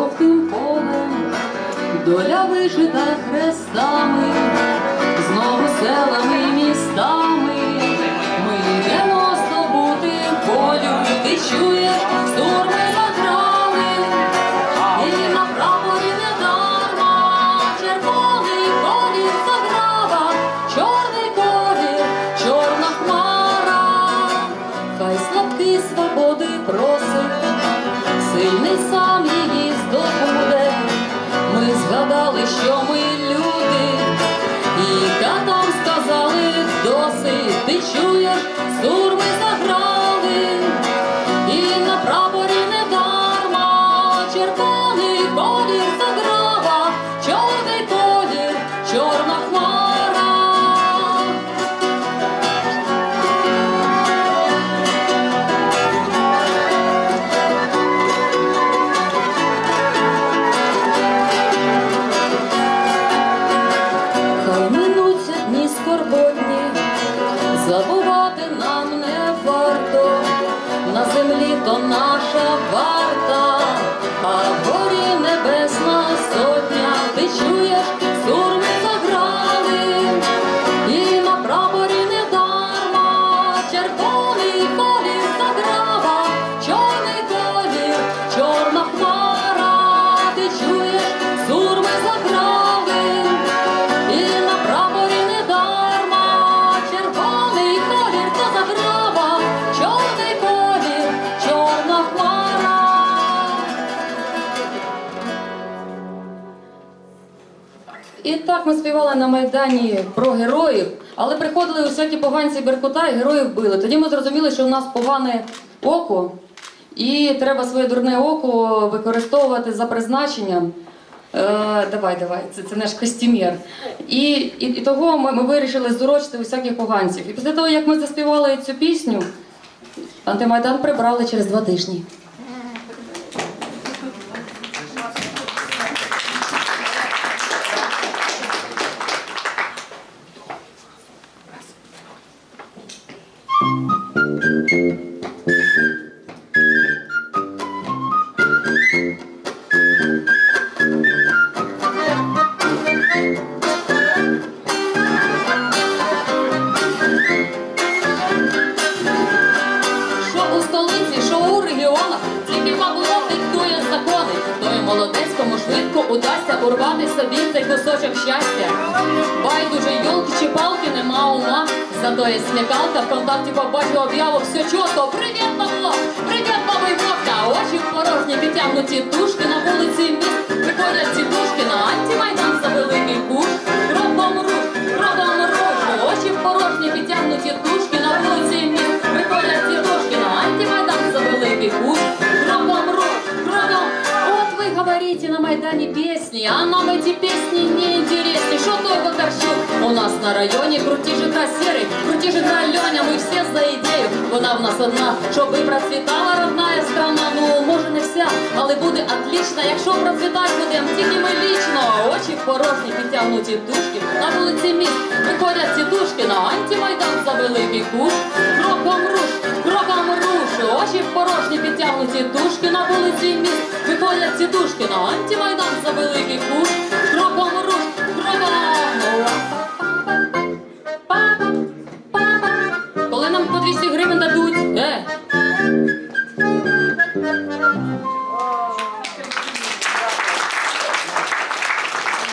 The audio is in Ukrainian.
жовтим полем, доля вижита хрестами. То наша варта, а горі небесна сотня, ти чуєш, І так ми співали на Майдані про героїв, але приходили усякі поганці Беркута і героїв били. Тоді ми зрозуміли, що в нас погане око, і треба своє дурне око використовувати за призначенням. Е, давай, давай, це, це наш костюмєр. І, і, і того ми, ми вирішили зурочити усяких поганців. І після того, як ми заспівали цю пісню, антимайдан прибрали через два тижні. Регіонах, тільки бабло диктує закони. Той молодець, кому швидко удасться урвати собі цей кусочок щастя. Байдуже йолки чи палки нема ума. Зато є смікалка, вконтакті побачив об'яву, все чітко. Привіт, бабло! Привіт, бабий вовка! Очі порожні підтягнуті вы говорите на Майдане песни, а нам эти песни не интересны. Что той Вакарчук? У нас на районі круті житра сірий, круті житра Льоня, ми всі за ідею. Вона в нас одна, щоби процвітала родная страна. Ну, може не вся, але буде отлично, якщо процвітати будем тільки ми лічно. Очі порожні підтягнуті дужки на вулиці міст. Виходять ці дужки на антимайдан за великий куш. Ваші порожні підтягнуті тушки на вулиці міст виходять ці тушки на антимайдан за великий куш. Кропом руш, кропом! Коли нам по 200 гривень дадуть, е!